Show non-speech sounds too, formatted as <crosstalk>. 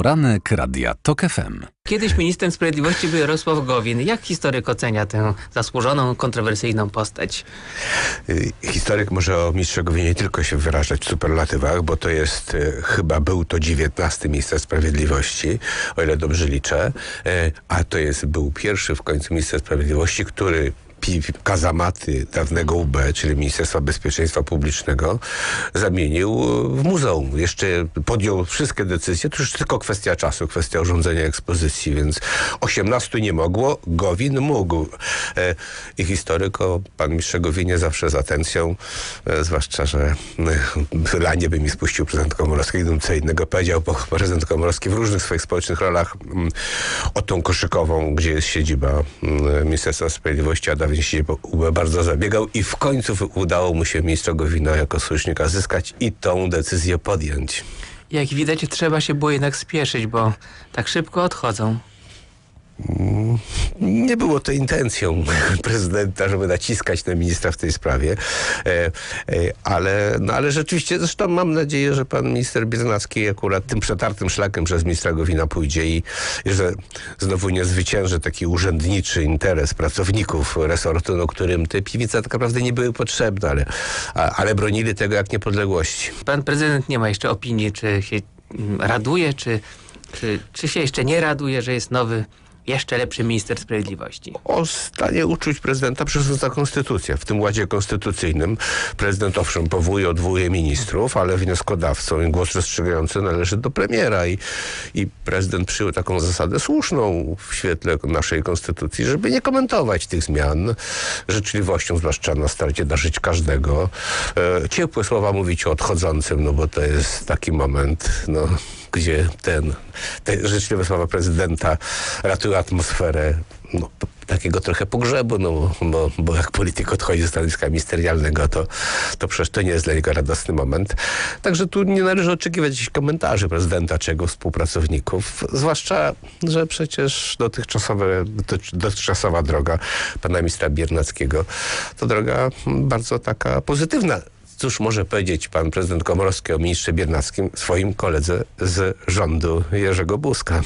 Poranek Radia TOK FM. Kiedyś ministrem sprawiedliwości był Jarosław Gowin. Jak historyk ocenia tę zasłużoną, kontrowersyjną postać? Y, Historyk może o mistrzu Gowinie nie tylko się wyrażać w superlatywach, bo to jest, y, chyba był to XIX minister sprawiedliwości, o ile dobrze liczę, y, a to jest, był pierwszy w końcu minister sprawiedliwości, który kazamaty dawnego UB, czyli Ministerstwa Bezpieczeństwa Publicznego, zamienił w muzeum. Jeszcze podjął wszystkie decyzje, to już tylko kwestia czasu, kwestia urządzenia ekspozycji, więc 18 nie mogło, Gowin mógł. E, I historyk o pan mistrze Gowinie zawsze z atencją, e, zwłaszcza, że e, lanie by mi spuścił prezydent Komorowski, gdybym co innego powiedział, bo prezydent Komorowski w różnych swoich społecznych rolach mm, o tą koszykową, gdzie jest siedziba mm, Ministerstwa Sprawiedliwości, a dawniej UB bardzo zabiegał i w końcu udało mu się ministra Gowina jako sojusznika zyskać i tą decyzję podjąć. Jak widać, trzeba się było jednak spieszyć, bo tak szybko odchodzą. Nie było to intencją <laughs> prezydenta, żeby naciskać na ministra w tej sprawie, e, e, ale, no, ale rzeczywiście, zresztą mam nadzieję, że pan minister Biernacki akurat tym przetartym szlakiem przez ministra Gowina pójdzie i, że znowu nie zwycięży taki urzędniczy interes pracowników resortu, no, którym te piwnice tak naprawdę nie były potrzebne, ale, ale bronili tego jak niepodległości. Pan prezydent nie ma jeszcze opinii, czy się mm, raduje, czy, czy, czy się jeszcze nie raduje, że jest nowy, jeszcze lepszy minister sprawiedliwości. o stanie uczuć prezydenta przez konstytucja. W tym ładzie konstytucyjnym prezydent owszem powołuje, odwołuje ministrów, ale wnioskodawcą i głos rozstrzygający należy do premiera i, i prezydent przyjął taką zasadę słuszną w świetle naszej konstytucji, żeby nie komentować tych zmian życzliwością, zwłaszcza na starcie darzyć każdego. E, ciepłe słowa mówić o odchodzącym, no bo to jest taki moment, no gdzie ten, te życzliwe słowa prezydenta ratują atmosferę no, takiego trochę pogrzebu, no, bo, bo jak polityk odchodzi ze stanowiska ministerialnego, to, to przecież to nie jest dla niego radosny moment. Także tu nie należy oczekiwać jakichś komentarzy prezydenta czy jego współpracowników, zwłaszcza, że przecież dotychczasowe, dotychczasowa droga pana ministra Biernackiego to droga bardzo taka pozytywna. Cóż może powiedzieć pan prezydent Komorowski o ministrze Biernackim, swoim koledze z rządu Jerzego Buzka?